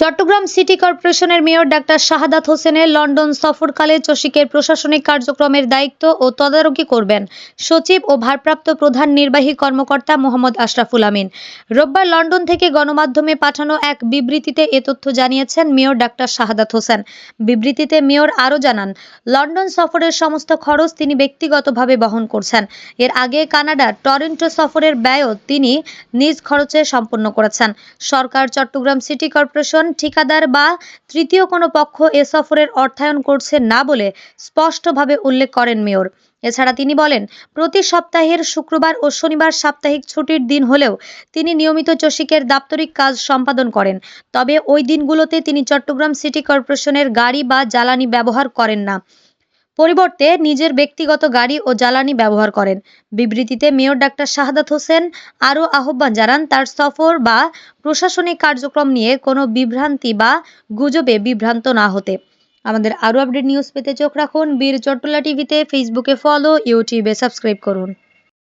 Chittagong city কর্পোরেশনের mayor doctor Shahadat হোসেনের London সফরকালে চসিকের প্রশাসনিক কার্যক্রমের দায়িত্ব ও তদারকি করবেন সচিব ও ভারপ্রাপ্ত প্রধান নির্বাহী কর্মকর্তা মোহাম্মদ আশরাফুল আমিন। রোববার লন্ডন থেকে গণমাধ্যমে পাঠানো এক বিবৃতিতে এ তথ্য জানিয়েছেন মেয়র ডাক্তার শাহাদাত হোসেন। বিবৃতিতে মেয়র আরও জানান, লন্ডন সফরের সমস্ত খরচ তিনি ব্যক্তিগতভাবে বহন করছেন। এর আগে কানাডার টরেন্টো সফরের ব্যয়ও তিনি নিজ খরচে সম্পন্ন করেছেন। সরকার চট্টগ্রাম সিটি কর্পোরেশন ঠিকাদার বা তৃতীয় কোনো পক্ষ এ সফরের অর্থায়ন করছে না বলে স্পষ্টভাবে উল্লেখ করেন মেয়র। এছাড়া তিনি বলেন, প্রতি সপ্তাহের শুক্রবার ও শনিবার সাপ্তাহিক ছুটির দিন হলেও তিনি নিয়মিত চসিকের দাপ্তরিক কাজ সম্পাদন করেন। তবে ওই দিনগুলোতে তিনি চট্টগ্রাম সিটি কর্পোরেশনের গাড়ি বা জ্বালানি ব্যবহার করেন না। পরিবর্তে নিজের ব্যক্তিগত গাড়ি ও জ্বালানি ব্যবহার করেন। বিবৃতিতে মেয়র ডাক্তার শাহাদাত হোসেন আরও আহ্বান জানান, তার সফর বা প্রশাসনিক কার্যক্রম নিয়ে কোনো বিভ্রান্তি বা গুজবে বিভ্রান্ত না হতে। আমাদের আরও আপডেট নিউজ পেতে চোখ রাখুন বীর চট্টলা টিভিতে, ফেসবুকে ফলো, ইউটিউবে সাবস্ক্রাইব করুন।